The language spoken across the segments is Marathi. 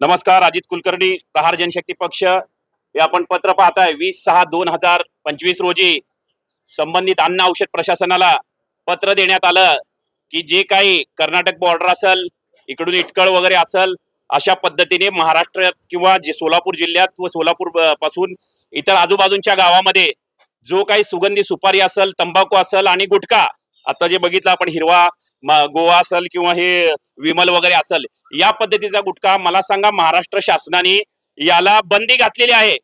नमस्कार अजित कुलकर्णी प्रहार जनशक्ती पक्ष. हे आपण पत्र पाहताय वीस सहा दोन हजार पंचवीस रोजी संबंधित अन्न औषध प्रशासनाला पत्र देण्यात आलं की जे काही कर्नाटक बॉर्डर असेल इकडून इटकळ वगैरे असेल अशा पद्धतीने महाराष्ट्रात किंवा जे सोलापूर जिल्ह्यात व सोलापूरपासून इतर आजूबाजूच्या गावामध्ये जो काही सुगंधी सुपारी असेल तंबाखू असेल आणि गुटखा आता जे बघितलं आपण हिरवा गोवा असेल किंवा हे विमल वगैरे असेल या पद्धतीचा गुटखा मला सांगा महाराष्ट्र शासनाने याला बंदी घातलेली आहे.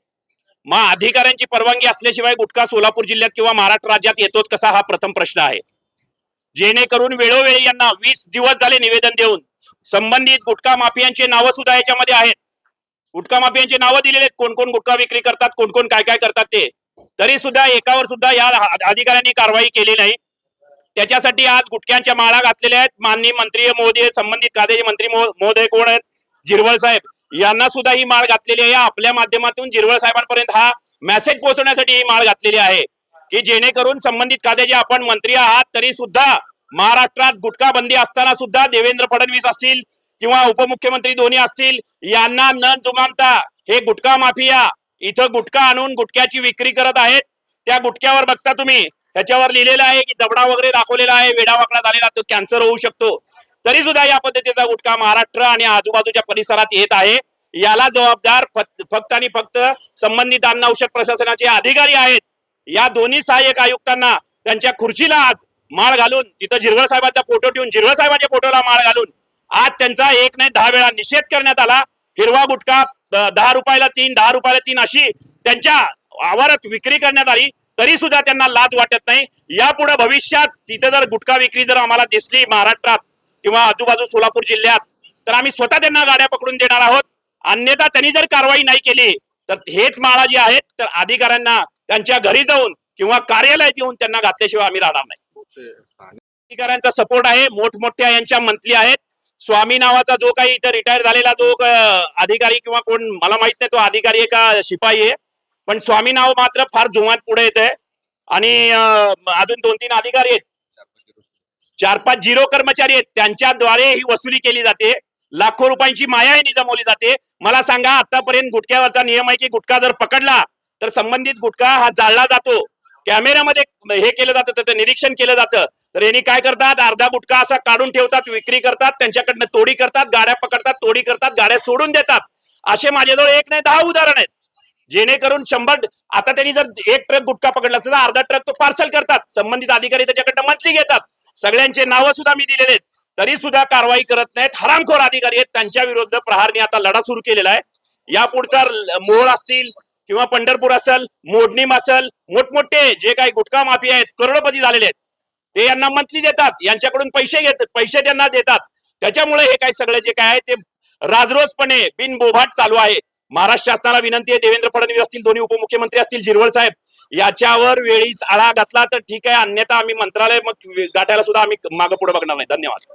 मग अधिकाऱ्यांची परवानगी असल्याशिवाय गुटखा सोलापूर जिल्ह्यात किंवा महाराष्ट्र राज्यात येतोच कसा हा प्रथम प्रश्न आहे. जेणेकरून वेळोवेळी यांना वीस दिवस झाले निवेदन देऊन संबंधित गुटखा माफियांचे नावं सुद्धा याच्यामध्ये आहेत. गुटखा माफियांचे नावं दिलेले आहेत कोण कोण गुटखा विक्री करतात कोण कोण काय काय करतात ते. तरी सुद्धा एकावर सुद्धा या अधिकाऱ्यांनी कारवाई केली नाही. त्याच्यासाठी आज गुटख्यांच्या माळा घातलेल्या आहेत. माननीय मंत्री मोदी संबंधित खात्याचे मंत्री महोदय कोण आहेत? जिरवळ साहेब. यांना सुद्धा ही माळ घातलेली आहे. आपल्या माध्यमातून जिरवळ साहेबांपर्यंत हा मेसेज पोहोचवण्यासाठी ही माळ घातलेली आहे. की जेणेकरून संबंधित खात्याचे आपण मंत्री आहात तरी सुद्धा महाराष्ट्रात गुटखा बंदी असताना सुद्धा देवेंद्र फडणवीस असतील किंवा उपमुख्यमंत्री दोन्ही असतील यांना न जुमानता हे गुटखा माफिया इथं गुटखा आणून गुटख्याची विक्री करत आहेत. त्या गुटख्यावर बघता तुम्ही त्याच्यावर लिहिलेलं आहे की जबडा वगैरे दाखवलेला आहे वेडावाकडा झालेला तो कॅन्सर होऊ शकतो. तरी सुद्धा या पद्धतीचा गुटखा महाराष्ट्र आणि आजूबाजूच्या परिसरात येत आहे. याला जबाबदार फक्त आणि फक्त संबंधित अन्न औषध प्रशासनाचे अधिकारी आहेत. या दोन्ही सहाय्यक आयुक्तांना त्यांच्या खुर्चीला आज माळ घालून तिथं झिरवळ साहेबांचा फोटो ठेवून झिरवळ साहेबांच्या फोटोला माळ घालून आज त्यांचा एक नाही दहा वेळा निषेध करण्यात आला. हिरवा गुटखा दहा रुपयाला तीन दहा रुपयाला तीन अशी त्यांच्या आवारात विक्री करण्यात आली. तरी सुद्धा त्यांना लाज वाटत नाही. यापुढे भविष्यात तिथे जर गुटखा विक्री जर आम्हाला दिसली महाराष्ट्रात किंवा आजूबाजू सोलापूर जिल्ह्यात तर आम्ही स्वतः त्यांना गाड्या पकडून देणार आहोत. अन्यथा त्यांनी जर कारवाई नाही केली तर हेच माळा जे आहेत तर अधिकाऱ्यांना त्यांच्या घरी जाऊन किंवा कार्यालयात येऊन त्यांना घातल्याशिवाय आम्ही राहणार नाही. अधिकाऱ्यांचा सपोर्ट आहे मोठमोठ्या यांच्या मंत्री आहेत. स्वामी नावाचा जो काही इथं रिटायर झालेला जो अधिकारी किंवा कोण मला माहीत नाही तो अधिकारी का शिपाई आहे. पण स्वामी नाव मात्र फार जोमात पुढे येत आहे आणि अजून दोन तीन अधिकारी आहेत. चार पाच झिरो कर्मचारी आहेत. त्यांच्याद्वारे ही वसुली केली जाते. लाखो रुपयांची मायाही जमवली जाते. मला सांगा आतापर्यंत गुटख्यावरचा नियम आहे की गुटखा जर पकडला तर संबंधित गुटखा हा जाळला जातो. कॅमेऱ्यामध्ये हे केलं जातं त्याचं निरीक्षण केलं जातं. तर यांनी काय करतात? अर्धा गुटखा असा काढून ठेवतात विक्री करतात त्यांच्याकडनं तोडी करतात गाड्या पकडतात तोडी करतात गाड्या सोडून देतात. असे माझ्याजवळ एक नाही दहा उदाहरण आहेत. जेणेकरून शंभर आता त्यांनी जर एक ट्रक गुटखा पकडला असेल तर अर्धा ट्रक तो पार्सल करतात. संबंधित अधिकारी त्याच्याकडनं मंथली घेतात. सगळ्यांचे नावं सुद्धा मी दिलेले आहेत. तरी सुद्धा कारवाई करत नाहीत. हरामखोर अधिकारी आहेत. त्यांच्या विरुद्ध प्रहारने आता लढा सुरू केलेला आहे. या पुढचा मोहोळ असतील किंवा पंढरपूर असेल मोडणीम असेल मोठमोठे जे काही गुटखा माफी आहेत करोडपती झालेले आहेत ते यांना मंथली देतात. यांच्याकडून पैसे घेत पैसे त्यांना देतात. त्याच्यामुळे हे काय सगळं जे काय आहे ते राजरोजपणे बिनबोभाट चालू आहे. महाराष्ट्र शासनाला विनंती आहे देवेंद्र फडणवीस असतील दोन्ही उपमुख्यमंत्री असतील झिरवळ साहेब याच्यावर वेळीच आळा घातला तर ठीक आहे अन्यथा आम्ही मंत्रालय मग गाठायला सुद्धा आम्ही मागे पुढे बघणार नाही. धन्यवाद.